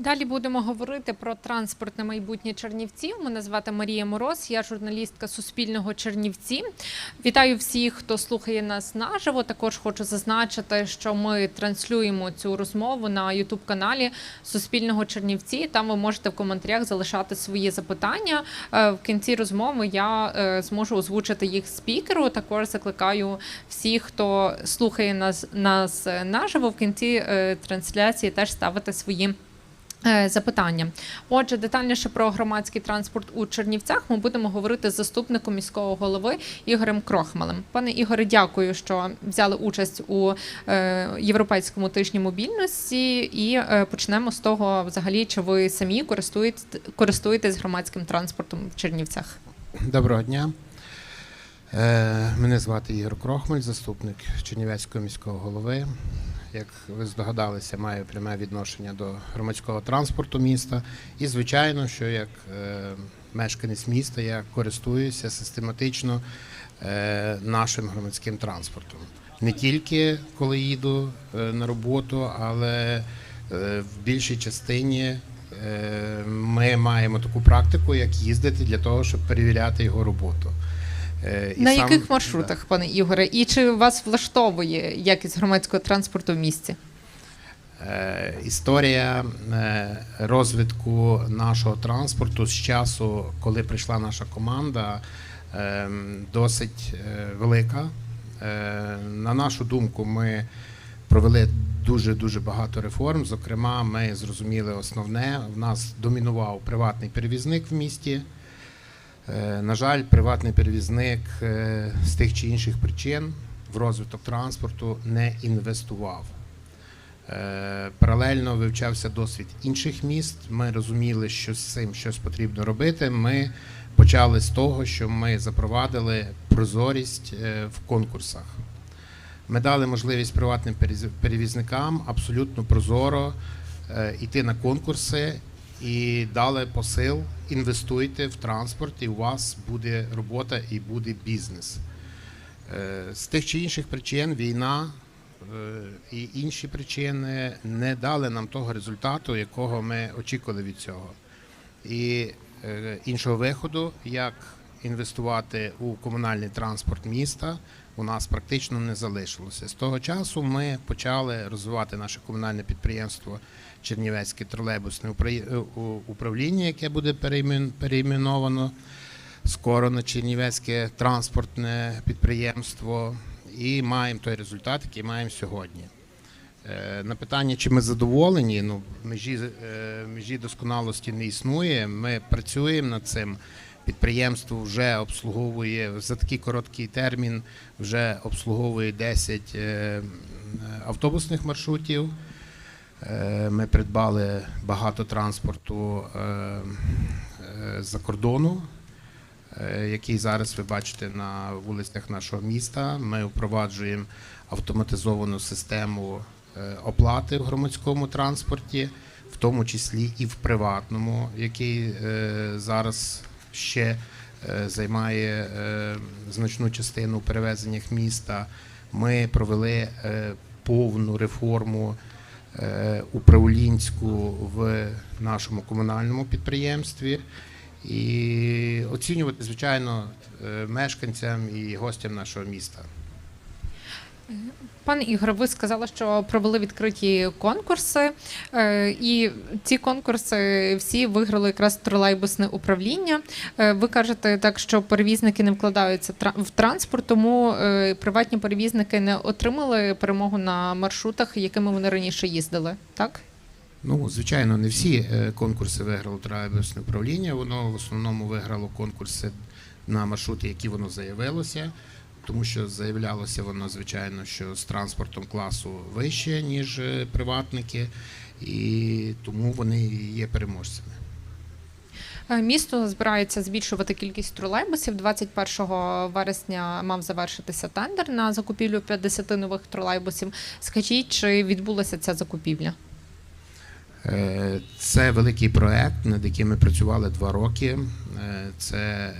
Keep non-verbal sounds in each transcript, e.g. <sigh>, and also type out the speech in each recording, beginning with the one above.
Далі будемо говорити про транспортне майбутнє Чернівців. Мене звати Марія Мороз, я журналістка Суспільного Чернівці. Вітаю всіх, хто слухає нас наживо. Також хочу зазначити, що ми транслюємо цю розмову на Ютуб каналі Суспільного Чернівці. Там ви можете в коментарях залишати свої запитання. Е, В кінці розмови я е, зможу озвучити їх спікеру. Також закликаю всіх, хто слухає нас, нас е, наживо в кінці трансляції, теж ставити свої. Е, Запитання. Отже, детальніше про громадський транспорт у Чернівцях ми будемо говорити з заступником міського голови Ігорем Крохмалем. Пане Ігоре, дякую, що взяли участь у е, європейському тижні мобільності. І е, почнемо з того, взагалі, чи ви самі користуєтесь, користуєтесь громадським транспортом в Чернівцях? Доброго дня. Мене звати Ігор Крохмаль, заступник Чернівецького міського голови. Як ви здогадалися, маю пряме відношення до громадського транспорту міста. І, звичайно, що як е, мешканець міста я користуюся систематично е, нашим громадським транспортом. Не тільки коли їду е, на роботу, але в більшій частині ми маємо таку практику, як їздити для того, щоб перевіряти його роботу. Е, і На сам- яких маршрутах, пане Ігоре? І чи вас влаштовує якість громадського транспорту в місті? Е, Історія е, розвитку нашого транспорту з часу, коли прийшла наша команда, досить велика. На нашу думку, ми провели дуже дуже багато реформ. Зокрема, ми зрозуміли основне: в нас домінував приватний перевізник в місті. Е, На жаль, приватний перевізник е, з тих чи інших причин в розвиток транспорту не інвестував. Е, Паралельно вивчався досвід інших міст. Ми розуміли, що з цим щось потрібно робити. Ми почали з того, що ми запровадили прозорість в конкурсах. Ми дали можливість приватним перевізникам абсолютно прозоро йти на конкурси і дали посил: інвестуйте в транспорт, і у вас буде робота і буде бізнес. Е, З тих чи інших причин війна е, і інші причини не дали нам того результату, якого ми очікували від цього. І е, іншого виходу, як інвестувати у комунальний транспорт міста, у нас практично не залишилося. З того часу ми почали розвивати наше комунальне підприємство Чернівецьке тролейбусне е, управління, яке буде переймен- перейменовано скоро на Чернівецьке транспортне підприємство, і маємо той результат, який маємо сьогодні. Е, На питання, чи ми задоволені, ну межі, е, межі досконалості не існує. Ми працюємо над цим. Підприємство вже обслуговує за такий короткий термін, вже обслуговує 10 е, автобусних маршрутів. Е, Ми придбали багато транспорту е, е, з-за кордону, який зараз ви бачите на вулицях нашого міста. Ми впроваджуємо автоматизовану систему оплати в громадському транспорті, в тому числі і в приватному, який зараз ще займає значну частину у перевезеннях міста. Ми провели повну реформу управлінську в нашому комунальному підприємстві. І оцінювати, звичайно, е, мешканцям і гостям нашого міста. Пане Ігоре, ви сказали, що провели відкриті конкурси, е, і ці конкурси всі виграли якраз тролейбусне управління. Е, Ви кажете так, що перевізники не вкладаються в транспорт, тому е, приватні перевізники не отримали перемогу на маршрутах, якими вони раніше їздили. Так? Ну, звичайно, не всі конкурси виграло тролейбусне управління. Воно в основному виграло конкурси на маршрути, які воно заявилося, тому що заявлялося воно, звичайно, що з транспортом класу вище, ніж е, приватники, і тому вони є переможцями. Е, Місто збирається збільшувати кількість тролейбусів. 21 вересня мав завершитися тендер на закупівлю 50 нових тролейбусів. Скажіть, чи відбулася ця закупівля? Е, Це великий проект, над яким ми працювали два роки. Це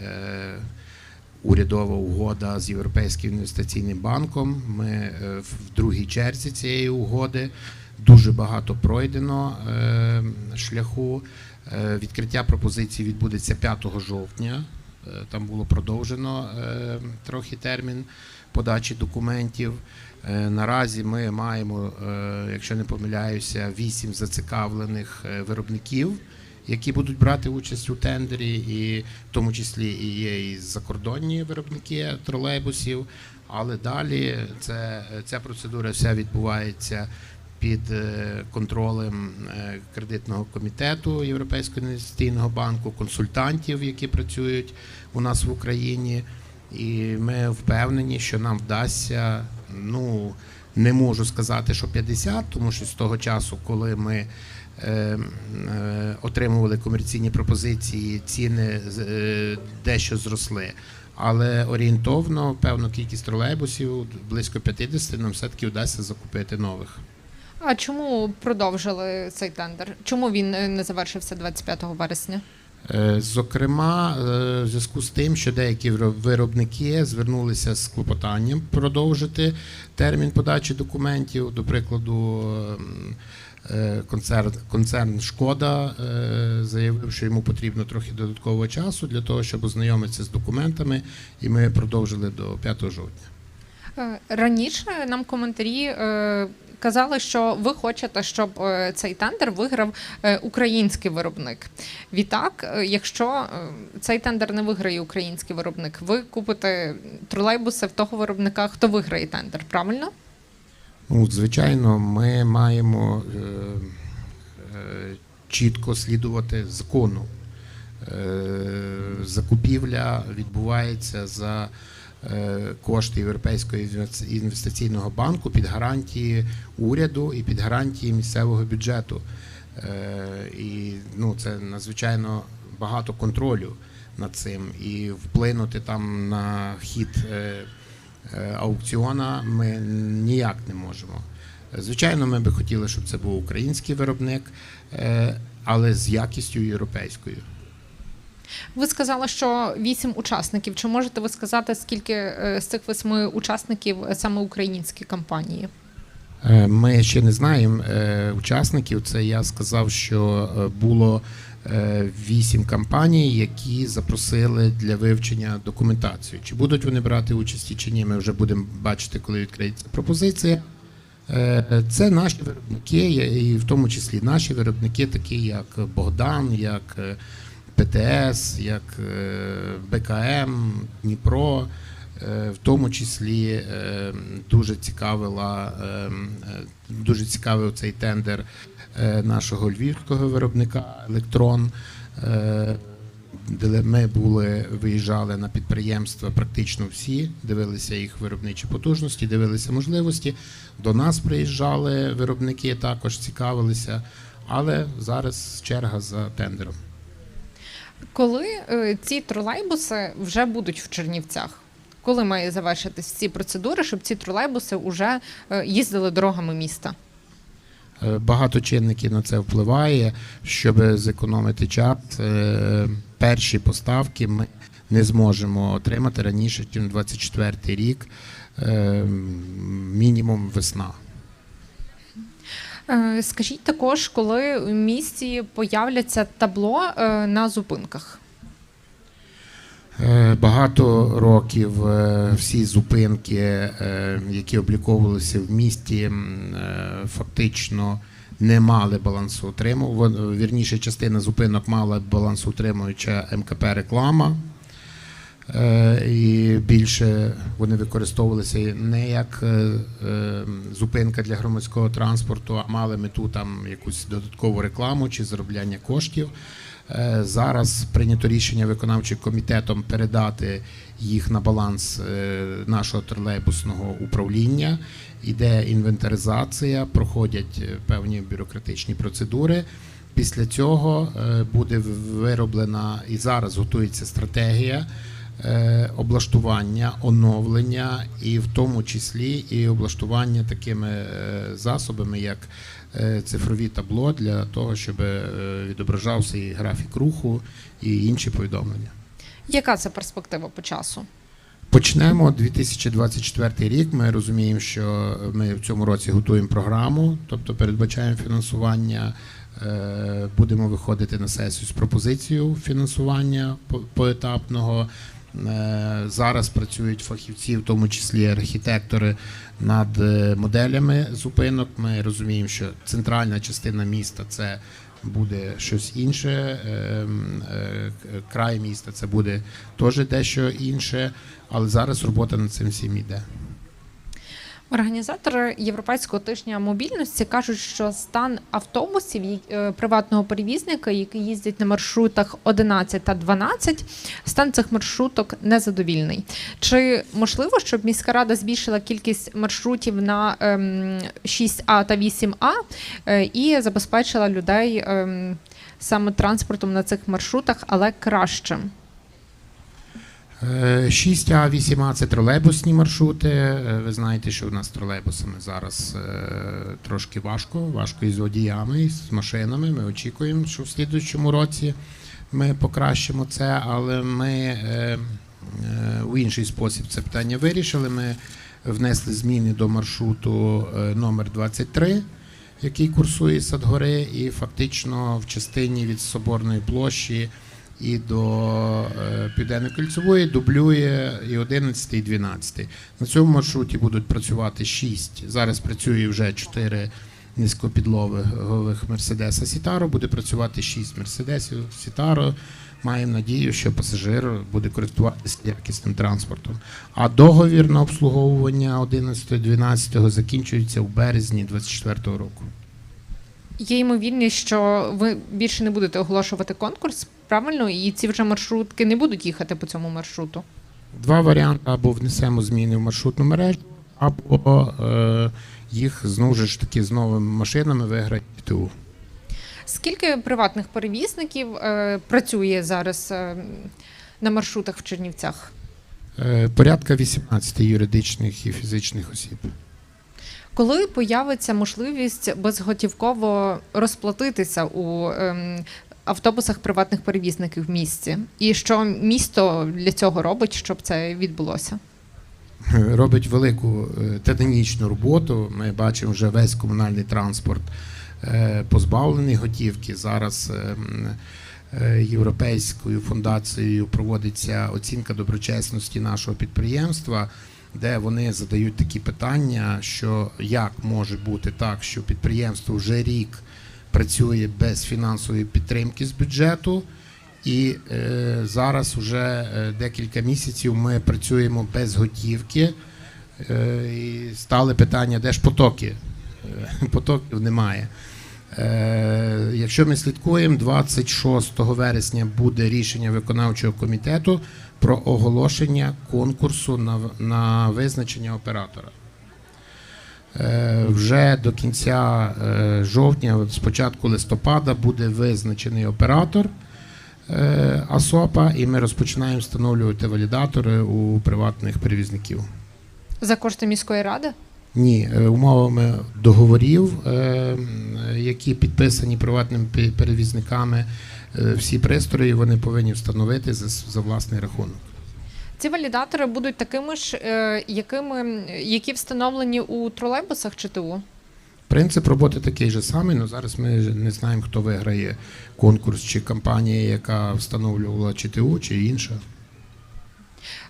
урядова угода з Європейським інвестиційним банком. Ми е, в другій черзі цієї угоди. дуже багато пройдено е, шляху. Е, Відкриття пропозицій відбудеться 5 жовтня. Там було продовжено трохи термін подачі документів. Наразі ми маємо, якщо не помиляюся, вісім зацікавлених виробників, які будуть брати участь у тендері, і в тому числі і є і закордонні виробники тролейбусів. Але далі це, ця процедура вся відбувається під е, контролем е, кредитного комітету Європейського інвестиційного банку, консультантів, які працюють у нас в Україні. І ми впевнені, що нам вдасться. Ну не можу сказати, що 50, тому що з того часу, коли ми отримували комерційні пропозиції, ціни е, дещо зросли. Але орієнтовно певну кількість тролейбусів, близько 50, нам все-таки вдасться закупити нових. А чому продовжили цей тендер? Чому він е, не завершився 25 вересня? Е, Зокрема, е, в зв'язку з тим, що деякі виробники звернулися з клопотанням продовжити термін подачі документів. До прикладу, е, концерн, концерн Шкода е, заявив, що йому потрібно трохи додаткового часу для того, щоб ознайомитися з документами, і ми продовжили до 5 жовтня. Е, Раніше нам коментарі е, казали, що ви хочете, щоб е, цей тендер виграв е, український виробник. Відтак, е, якщо е, цей тендер не виграє український виробник, ви купите тролейбуси в того виробника, хто виграє тендер, правильно? Ну, звичайно, ми маємо е, е, чітко слідувати закону. Е, закупівля відбувається за е, кошти Європейського інвестиційного банку під гарантії уряду і під гарантії місцевого бюджету. Е, і ну, це надзвичайно багато контролю над цим. І вплинути там на хід. Е, аукціона ми ніяк не можемо. Звичайно, ми би хотіли, щоб це був український виробник, е, але з якістю європейською. Ви сказали, що вісім учасників. Чи можете ви сказати, скільки е, з цих восьми учасників саме українські компанії? Ми ще не знаємо учасників. Це я сказав, що було вісім компаній, які запросили для вивчення документацію. Чи будуть вони брати участі чи ні, ми вже будемо бачити, коли відкриється пропозиція. Е, Це наші виробники, і в тому числі наші виробники, такі як Богдан, як е, ПТС, як е, БКМ, Дніпро. Е, В тому числі е, дуже цікавила е, е, дуже цікавив цей тендер е, нашого львівського виробника Електрон. е, Де ми були, виїжджали на підприємства практично всі, дивилися їх виробничі потужності, дивилися можливості. До нас приїжджали виробники, також цікавилися, але зараз черга за тендером. Коли е, ці тролейбуси вже будуть в Чернівцях? Коли має завершитись ці процедури, щоб ці тролейбуси вже е, їздили дорогами міста? Е, Багато чинників на це впливає, щоб зекономити час. е, Перші поставки ми не зможемо отримати раніше, ніж 24 рік, е, мінімум весна. Скажіть також, коли в місті появляться табло на зупинках? Багато років всі зупинки, які обліковувалися в місті, м, е, фактично не мали балансу балансоутриму. Вірніше, частина зупинок мала балансоутримуюча МКП реклама. Е, І більше вони використовувалися не як е, зупинка для громадського транспорту, а мали мету там якусь додаткову рекламу чи заробляння коштів. Е, Зараз прийнято рішення виконавчим комітетом передати їх на баланс е, нашого тролейбусного управління. Іде інвентаризація, проходять е, певні бюрократичні процедури. Після цього буде вироблена і зараз готується стратегія облаштування, оновлення, і в тому числі і облаштування такими засобами, як цифрові табло, для того, щоб е, відображався і графік руху, і інші повідомлення. Яка це перспектива по часу? Почнемо 2024 рік. Ми розуміємо, що ми в цьому році готуємо програму, тобто передбачаємо фінансування. Е, Будемо виходити на сесію з пропозицією фінансування по- поетапного. Е, Зараз працюють фахівці, в тому числі архітектори, над е, моделями зупинок. Ми розуміємо, що центральна частина міста це буде щось інше. е, Край міста це буде теж дещо інше, але зараз робота над цим всім іде. Організатори Європейського тижня мобільності кажуть, що стан автобусів е, приватного перевізника, які їздять на маршрутах 11 та 12, стан цих маршруток незадовільний. Чи можливо, щоб міська рада збільшила кількість маршрутів на ем, 6А та 8А е, і забезпечила людей ем, саме транспортом на цих маршрутах, але краще? 6А, 8А це тролейбусні маршрути. Е, Ви знаєте, що у нас з тролейбусами зараз е, трошки важко, важко із водіями, і з машинами. Ми очікуємо, що в слідуючому році ми покращимо це, але ми е, е, у інший спосіб це питання вирішили. Ми внесли зміни до маршруту е, номер 23, який курсує Садгори, і фактично в частині від Соборної площі і до е, Південної кольцевої дублює і 11, і 12. На цьому маршруті будуть працювати 6. Зараз працює вже 4 низькопідлогових Мерседеса Сітаро, буде працювати 6 Мерседесів Сітаро. Маємо надію, що пасажир буде користуватися якісним транспортом. А договір на обслуговування 11-12 закінчується в березні 2024 року. Є ймовірність, що ви більше не будете оголошувати конкурс, правильно? І ці вже маршрутки не будуть їхати по цьому маршруту. Два варіанти: або внесемо зміни в маршрутну мережу, або е, їх знову ж таки з новими машинами виграє ТУ. Скільки приватних перевізників е, працює зараз е, на маршрутах в Чернівцях? Е, порядка 18 юридичних і фізичних осіб. Коли появиться можливість безготівково розплатитися у ем, автобусах приватних перевізників в місті? І що місто для цього робить, щоб це відбулося? Робить велику е, титанічну роботу. Ми бачимо вже весь комунальний транспорт е, позбавлений готівки. Зараз е, м, е, Європейською фундацією проводиться оцінка доброчесності нашого підприємства, де вони задають такі питання, що як може бути так, що підприємство вже рік працює без фінансової підтримки з бюджету. І е, зараз вже е, декілька місяців ми працюємо без готівки. Е, і стали питання, де ж потоки? Е, потоків немає. Е, якщо ми слідкуємо, 26 вересня буде рішення виконавчого комітету про оголошення конкурсу на, на визначення оператора. Е, Вже до кінця е, жовтня, от з початку листопада, буде визначений оператор е, АСОПа, і ми розпочинаємо встановлювати валідатори у приватних перевізників. За кошти міської ради? Ні, умовами договорів, які підписані приватними перевізниками, всі пристрої вони повинні встановити за власний рахунок. Ці валідатори будуть такими ж, е, якими, які встановлені у тролейбусах чи ТУ? Принцип роботи такий же самий, але зараз ми не знаємо, хто виграє конкурс, чи компанія, яка встановлювала ЧТУ, чи інша.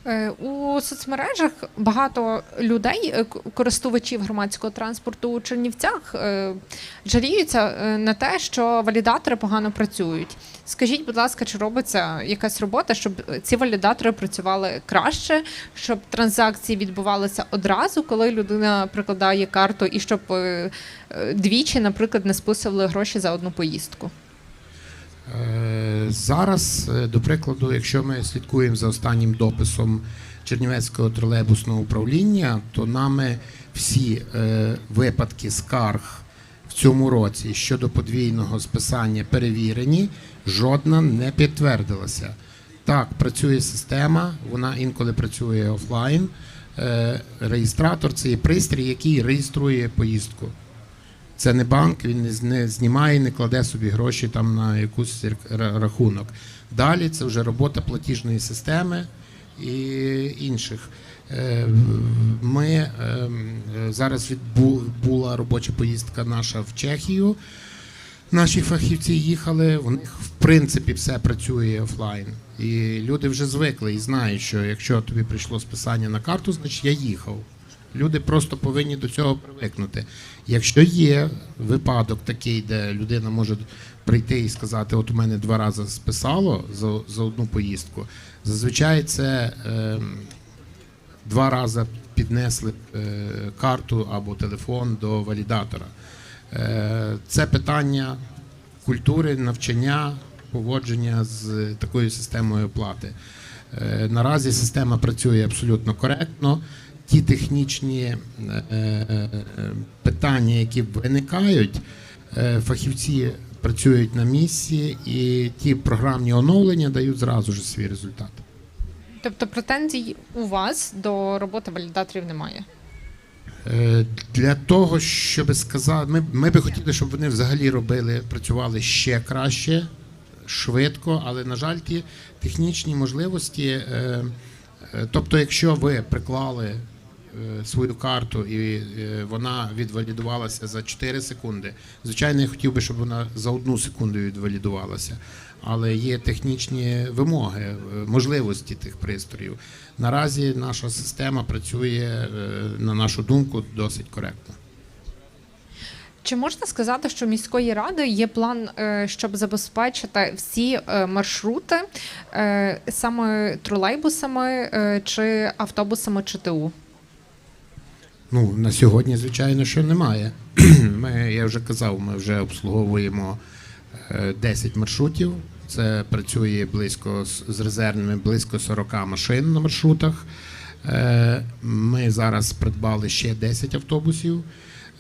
Е, У соцмережах багато людей, е, користувачів громадського транспорту у Чернівцях, е, жаліються на те, що валідатори погано працюють. Скажіть, будь ласка, чи робиться якась робота, щоб ці валідатори працювали краще, щоб транзакції відбувалися одразу, коли людина прикладає карту, і щоб двічі, наприклад, не списували гроші за одну поїздку? Е, Зараз, е, до прикладу, якщо ми слідкуємо за останнім дописом Чернівецького тролейбусного управління, то нами всі е, випадки скарг в цьому році щодо подвійного списання перевірені, жодна не підтвердилася. Так, працює система, вона інколи працює офлайн. Реєстратор це є пристрій, який реєструє поїздку. Це не банк, він не знімає, не кладе собі гроші там на якийсь рахунок. Далі це вже робота платіжної системи, і інших. Е, Ми е, зараз відбу- була робоча поїздка наша в Чехію. Наші фахівці їхали, у них в принципі все працює офлайн. І люди вже звикли і знають, що якщо тобі прийшло списання на карту, значить я їхав. Люди просто повинні до цього привикнути. Якщо є випадок такий, де людина може прийти і сказати, от у мене два рази списало за, за одну поїздку, зазвичай це е, два рази піднесли е, карту або телефон до валідатора. Е, Це питання культури, навчання, поводження з такою системою оплати. Е, Наразі система працює абсолютно коректно. Ті технічні е, е, питання, які виникають, е, фахівці працюють на місці, і ті програмні оновлення дають зразу ж свій результат. Тобто претензій у вас до роботи валідаторів немає. Для того, щоб сказати, ми, ми би хотіли, щоб вони взагалі робили, працювали ще краще, швидко, але, на жаль, ті технічні можливості. Тобто, якщо ви приклали свою карту і е, вона відвалідувалася за 4 секунди, звичайно, я хотів би, щоб вона за одну секунду відвалідувалася. Але є технічні вимоги, е, можливості тих пристроїв. Наразі наша система працює, е, на нашу думку, досить коректно. Чи можна сказати, що міської ради є план, е, щоб забезпечити всі е, маршрути е, саме тролейбусами е, чи автобусами ЧТУ? Ну, на сьогодні, звичайно, що немає. <clears throat> Ми, я вже казав, ми вже обслуговуємо е, 10 маршрутів. Це працює близько з- з резервними близько 40 машин на маршрутах. Е, Ми зараз придбали ще 10 автобусів,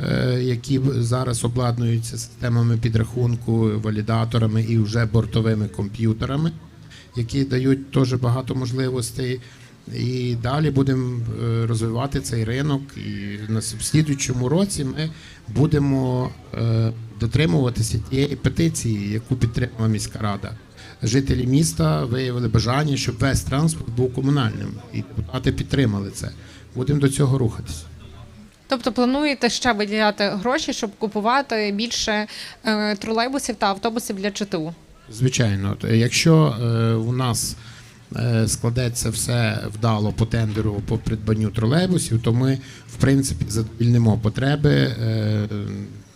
е, які зараз обладнуються системами підрахунку, валідаторами і вже бортовими комп'ютерами, які дають теж багато можливостей. І далі будемо е, розвивати цей ринок. І на слідуючому році ми будемо е, дотримуватися тієї петиції, яку підтримала міська рада. Жителі міста виявили бажання, щоб весь транспорт був комунальним, і депутати підтримали це. Будемо до цього рухатися. Тобто плануєте ще виділяти гроші, щоб купувати більше е, тролейбусів та автобусів для ЧТУ? Звичайно, якщо у нас складеться все вдало по тендеру по придбанню тролейбусів, то ми в принципі задовільнимо потреби е,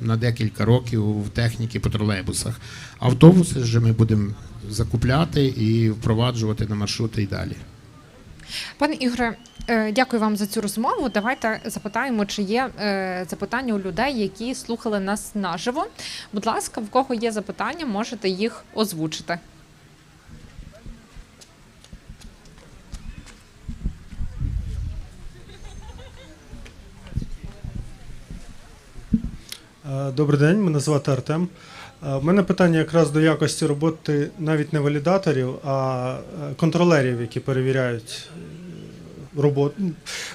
на декілька років в техніки по тролейбусах. Автобуси ж ми будемо закупляти і впроваджувати на маршрути і далі. Пане Ігоре, е, дякую вам за цю розмову. Давайте запитаємо, чи є е, запитання у людей, які слухали нас наживо. Будь ласка, в кого є запитання, можете їх озвучити. Добрий день, мене звати Артем. Е, У мене питання якраз до якості роботи навіть не валідаторів, а е, контролерів, які перевіряють роботу,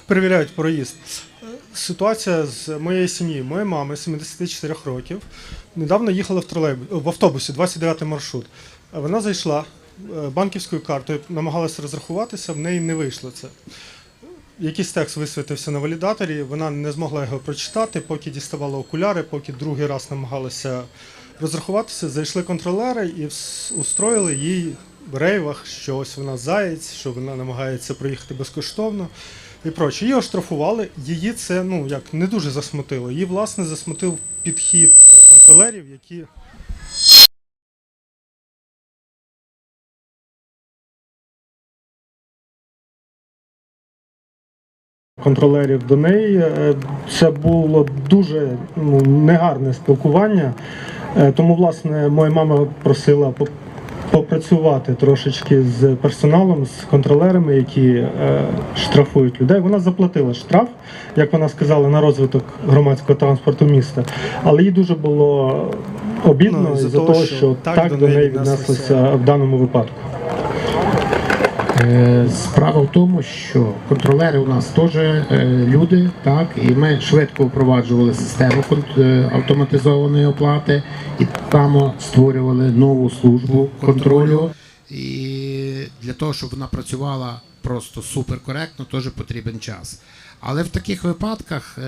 перевіряють проїзд. Е, Ситуація з моєї сім'ї, моєї мами 74 років, недавно їхала в тролейбу в автобусі, 29 маршрут. Е, Вона зайшла е, банківською картою, намагалася розрахуватися, в неї не вийшло це. Якийсь текст висвітився на валідаторі, вона не змогла його прочитати, поки діставала окуляри, поки другий раз намагалася розрахуватися, зайшли контролери і устроїли їй в рейвах, що ось вона заєць, що вона намагається проїхати безкоштовно і проче. Її оштрафували, її це ну як не дуже засмутило. Її власне засмутив підхід контролерів, які контролерів до неї. Е, Це було дуже ну, негарне спілкування. Е, Тому, власне, моя мама просила попрацювати трошечки з персоналом, з контролерами, які е, штрафують людей. Вона заплатила штраф, як вона сказала, на розвиток громадського транспорту міста. Але їй дуже було обідно Ну, за того, того, що, що так, до неї віднеслися в даному випадку. Е, Справа в тому, що контролери у нас теж е, люди, так, і ми швидко впроваджували систему е, автоматизованої оплати і само створювали нову службу контролю. І для того, щоб вона працювала просто суперкоректно, теж потрібен час. Але в таких випадках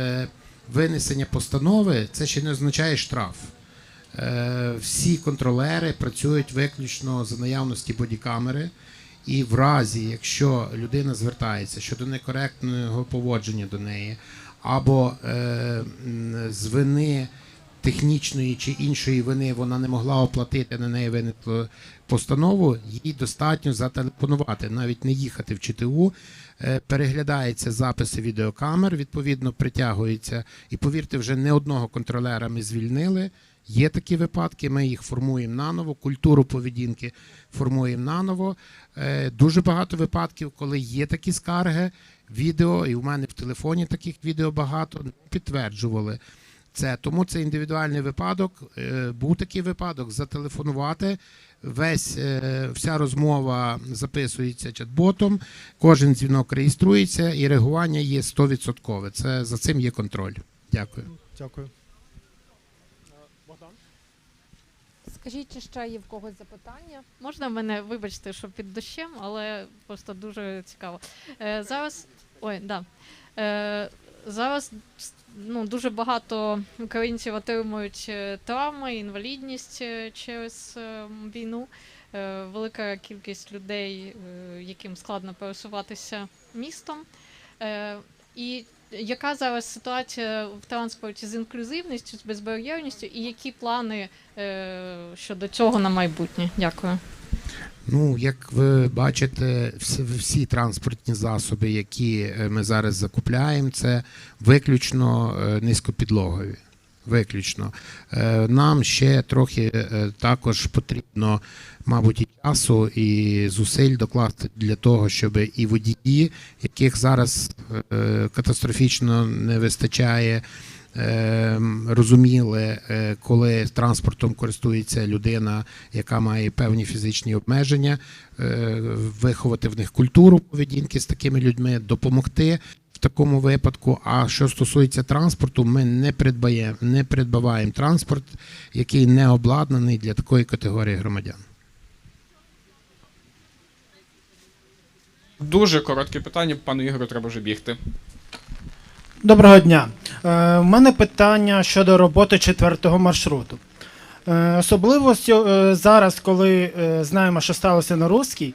винесення постанови це ще не означає штраф. Всі контролери працюють виключно за наявності бодікамери. І в разі, якщо людина звертається щодо некоректного поводження до неї, або е, з вини технічної чи іншої вини вона не могла оплатити на неї виникло постанову, їй достатньо зателефонувати, навіть не їхати в ЧТУ. Е, Переглядаються записи відеокамер, відповідно притягується. І повірте, вже не одного контролера ми звільнили. Є такі випадки, ми їх формуємо наново, культуру поведінки формуємо наново. Е, Дуже багато випадків, коли є такі скарги, відео, і в мене в телефоні таких відео багато підтверджували це. Тому це індивідуальний випадок. Е, Був такий випадок, зателефонувати. Весь е, вся розмова записується чат-ботом, кожен дзвінок реєструється, і реагування є 100%. Це за цим є контроль. Дякую. Дякую. Скажіть, чи ще є в когось запитання? Можна мене, вибачте, що під дощем, але просто дуже цікаво. Е, зараз. Ой, да. Е, зараз ну, дуже багато українців отримують е, травми, інвалідність е, через е, війну. Е, велика кількість людей, яким складно пересуватися містом. Е, і яка зараз ситуація в транспорті з інклюзивністю, з безбар'єрністю, і які плани е, щодо цього на майбутнє? Дякую. Ну, як ви бачите, всі, всі транспортні засоби, які е, ми зараз закупляємо, це виключно е, низькопідлогові. Виключно. Е, Нам ще трохи е, також потрібно, мабуть, і часу, і зусиль докласти для того, щоб і водії, яких зараз е, катастрофічно не вистачає, розуміли, коли транспортом користується людина, яка має певні фізичні обмеження, виховати в них культуру поведінки з такими людьми, допомогти такому випадку. А що стосується транспорту, ми не придбаємо, не придбаваємо транспорт, який не обладнаний для такої категорії громадян. Дуже коротке питання, пану Ігорю треба вже бігти. Доброго дня. Е, У мене питання щодо роботи четвертого маршруту. Е, Особливо сьо- е, зараз, коли е, знаємо, що сталося на Руській,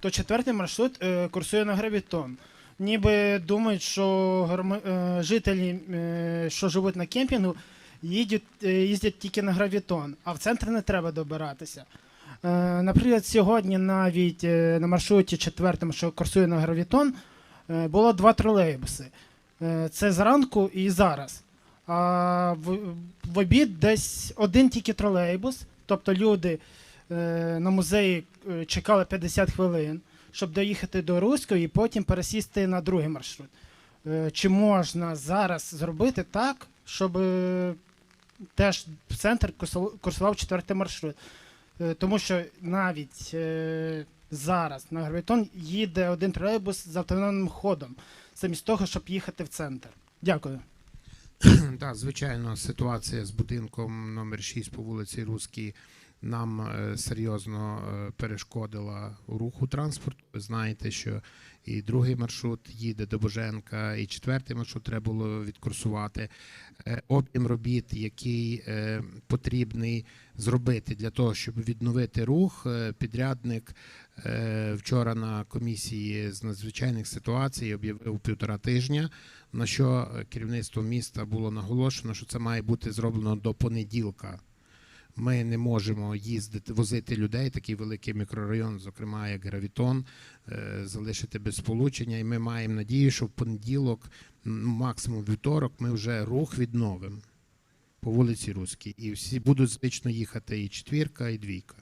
то четвертий маршрут е, курсує на гравітон. Ніби думають, що грома- е, жителі, е, що живуть на кемпінгу, їдуть, е, їздять тільки на гравітон, а в центр не треба добиратися. Наприклад, сьогодні навіть на маршруті четвертому, що курсує на гравітон, було два тролейбуси. Це зранку і зараз. А в, обід десь один тільки тролейбус. Тобто люди на музеї чекали 50 хвилин, щоб доїхати до Руської і потім пересісти на другий маршрут. Е, Чи можна зараз зробити так, щоб е, теж центр курсував четвертий маршрут? Е, Тому що навіть зараз на Гравітон їде один тролейбус з автономним ходом замість того, щоб їхати в центр. Дякую. <clears throat> Так, звичайно, ситуація з будинком номер 6 по вулиці Руській нам е, серйозно е, перешкодила руху транспорту. Ви знаєте, що і другий маршрут їде до Боженка, і четвертий маршрут треба було відкурсувати. Е, Об'єм робіт, який потрібний зробити для того, щоб відновити рух, підрядник вчора на комісії з надзвичайних ситуацій об'явив півтора тижня на що керівництво міста було наголошено, що це має бути зроблено до понеділка. Ми не можемо їздити, возити людей, такий великий мікрорайон, зокрема як Гравітон, е, залишити без сполучення. І ми маємо надію, що в понеділок, максимум вівторок, ми вже рух відновимо по вулиці Руській. І всі будуть звично їхати і четвірка, і двійка.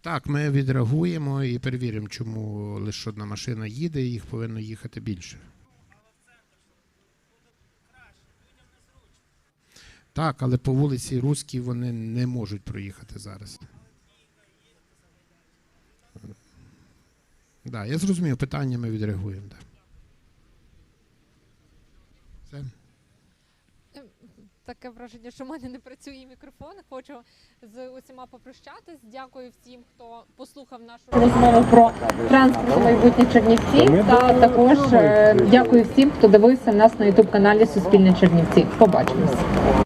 Так, ми відреагуємо і перевіримо, чому лише одна машина їде, їх повинно їхати більше. Так, але по вулиці Руській вони не можуть проїхати зараз. Да, я зрозумів, питання ми відреагуємо. Да. Все? таке враження, що в мене не працює мікрофон. Хочу з усіма попрощатись. Дякую всім, хто послухав нашу розмову про транспорт у майбутнє Чернівці. Та також е, дякую всім, хто дивився нас на ютуб каналі Суспільне Чернівці. Побачимось.